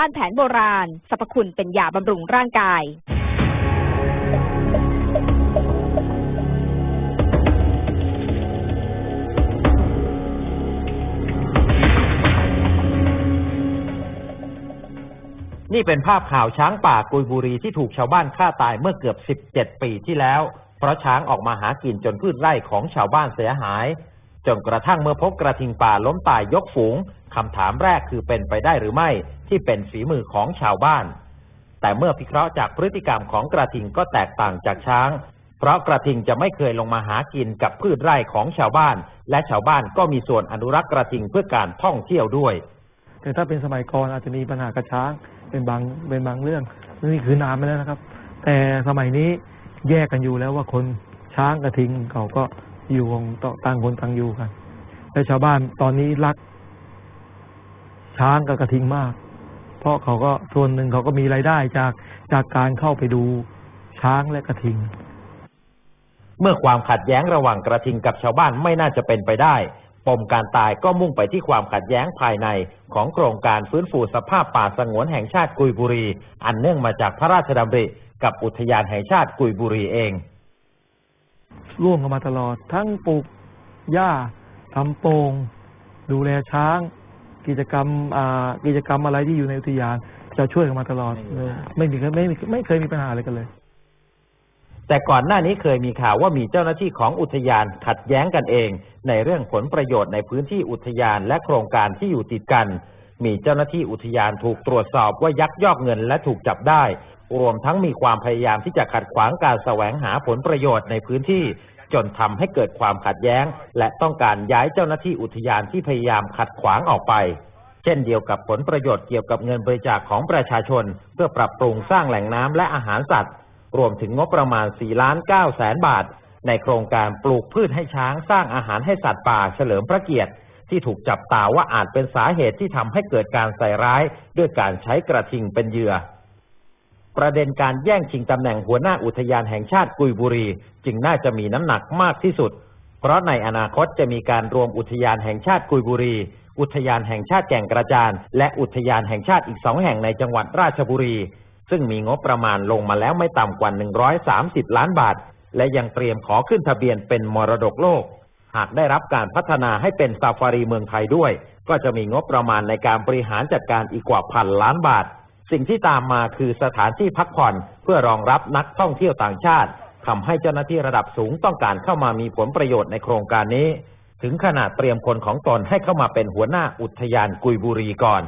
บ้านแผนโบราณ สรรพคุณเป็นยาบำรุงร่างกาย นี่เป็นภาพข่าวช้างป่ากุยบุรีที่ถูกชาวบ้านฆ่าตายเมื่อเกือบ 17 ปีที่แล้ว เพราะช้างออกมาหากินจนพืชไร่ของชาวบ้านเสียหาย จนกระทั่งเมื่อพบกระทิงป่าล้มตายยกฝูงคำถามแรกคือเป็นไปได้หรือไม่ที่เป็นฝีมือของชาวบ้าน แต่เมื่อพิเคราะห์จากพฤติกรรมของกระทิงก็แตกต่างจากช้าง เพราะกระทิงจะไม่เคยลงมาหากินกับพืชไร่ของชาวบ้าน และชาวบ้านก็มีส่วนอนุรักษ์กระทิงเพื่อการท่องเที่ยวด้วย แต่ถ้าเป็นสมัยก่อนอาจจะมีปัญหากับช้างเป็นบางเป็นบางเรื่องนี่คือนานไปแล้วนะครับ แต่สมัยนี้แยกกันอยู่แล้วว่าคนช้างกระทิงเขาก็ อยู่ของต่างคนต่างอยู่กันและชาวบ้านตอนนี้รัก ช้างกับกระทิงมาก เพราะเขาก็ส่วนหนึ่งเขาก็มีรายได้จากจากการเข้าไปดูช้างและกระทิง เมื่อความขัดแย้งระหว่างกระทิงกับชาวบ้านไม่น่าจะเป็นไปได้ ปมการตายก็มุ่งไปที่ความขัดแย้งภายในของโครงการฟื้นฟูสภาพป่าสงวนแห่งชาติกุยบุรี อันเนื่องมาจากพระราชดำริกับอุทยานแห่งชาติกุยบุรีเอง ร่วมกันมาตลอด ทั้งปลูกหญ้าทำโปงดูแลช้าง กิจกรรมอ่ากิจกรรมอะไรที่อยู่ในอุทยาน จะช่วยกันมาตลอดเลยไม่มีไม่มีไม่เคยมีปัญหาอะไรกันเลย แต่ก่อนหน้านี้เคยมีข่าวว่ามีเจ้าหน้าที่ของอุทยานขัดแย้งกันเอง ในเรื่องผลประโยชน์ในพื้นที่อุทยานและโครงการที่อยู่ติดกัน มีเจ้าหน้าที่อุทยานถูกตรวจสอบว่ายักยอกเงินและถูกจับได้ รวมทั้งมีความพยายามที่จะขัดขวางการแสวงหาผลประโยชน์ในพื้นที่ จนทำให้เกิดความขัดแย้ง และต้องการย้ายเจ้าหน้าที่อุทยานที่พยายามขัดขวางออกไป เช่นเดียวกับผลประโยชน์เกี่ยวกับเงินบริจาคของประชาชน เพื่อปรับปรุงสร้างแหล่งน้ำและอาหารสัตว์ รวมถึงงบประมาณ4ล้าน9แสนบาท ในโครงการปลูกพืชให้ช้างสร้างอาหารให้สัตว์ป่าเฉลิมพระเกียรติที่ถูกจับตาว่าอาจเป็นสาเหตุที่ทำให้เกิดการใส่ร้าย ด้วยการใช้กระทิงเป็นเหยื่อ ประเด็นการแย่งชิงตำแหน่งหัวหน้าอุทยานแห่งชาติกุยบุรี จึงน่าจะมีน้ำหนักมากที่สุด เพราะในอนาคตจะมีการรวมอุทยานแห่งชาติกุยบุรี อุทยานแห่งชาติแก่งกระจาน และอุทยานแห่งชาติอีกสองแห่งในจังหวัดราชบุรี ซึ่งมีงบประมาณลงมาแล้วไม่ต่ำกว่า 130 ล้านบาท และยังเตรียมขอขึ้นทะเบียนเป็นมรดกโลก หากได้รับการพัฒนาให้เป็นซาฟารีเมืองไทยด้วย ก็จะมีงบประมาณในการบริหารจัดการอีกกว่าพันล้านบาท สิ่งที่ตามมาคือสถานที่พักผ่อนเพื่อรองรับนักท่องเที่ยวต่างชาติทำให้เจ้าหน้าที่ระดับสูงต้องการเข้ามามีผลประโยชน์ในโครงการนี้ ถึงขนาดเตรียมคนของตนให้เข้ามาเป็นหัวหน้าอุทยานกุยบุรีก่อน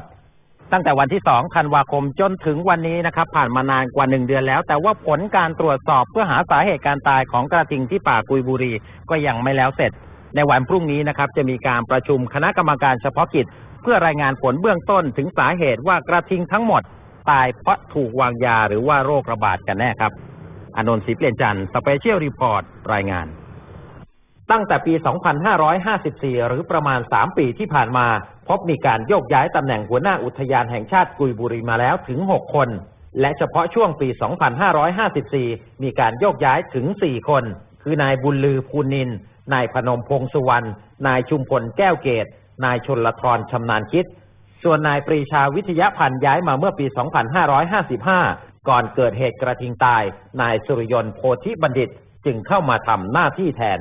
ตั้งแต่วันที่2ธันวาคมจนถึงวันนี้นะครับ ผ่านมานานกว่าหนึ่งเดือนแล้ว แต่ว่าผลการตรวจสอบเพื่อหาสาเหตุการตายของกระทิงที่ป่ากุยบุรีก็ยังไม่แล้วเสร็จ ในวันพรุ่งนี้นะครับ จะมีการประชุมคณะกรรมการเฉพาะกิจ เพื่อรายงานผลเบื้องต้นถึงสาเหตุว่ากระทิงทั้งหมด ตายเพราะถูกวางยาหรือว่าโรคระบาดกันแน่ครับอนนท์ศรีเปลี่ยนจันทร์สเปเชียลรีพอร์ตรายงาน ตั้งแต่ปี 2554 หรือประมาณ 3 ปีที่ผ่านมา พบมีการโยกย้ายตำแหน่งหัวหน้าอุทยานแห่งชาติกุยบุรีมาแล้วถึง 6 คน และเฉพาะช่วงปี 2554 มีการโยกย้ายถึง 4 คน คือนายบุญลือภูนิน นายพนมพงษ์สุวรรณ นายชุมพลแก้วเกต นายชนละทรชำนาญคิด ส่วนนายปรีชาวิทยาพันธ์ย้ายมาเมื่อปี 2555 ก่อนเกิดเหตุกระทิงตาย นายสุริยนต์โพธิบัณฑิตจึงเข้ามาทำหน้าที่แทน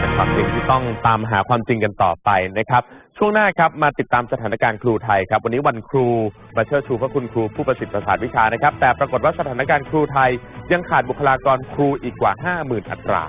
เป็นความจริงที่ต้องตามหาความจริงกันต่อไปนะครับ ช่วงหน้าครับมาติดตามสถานการณ์ครูไทยครับ วันนี้วันครูมาเชิดชูพระคุณครูผู้ประสิทธิ์ประสาทวิชานะครับ แต่ปรากฏว่าสถานการณ์ครูไทยยังขาดบุคลากรครูอีกกว่า 50,000 อัตรา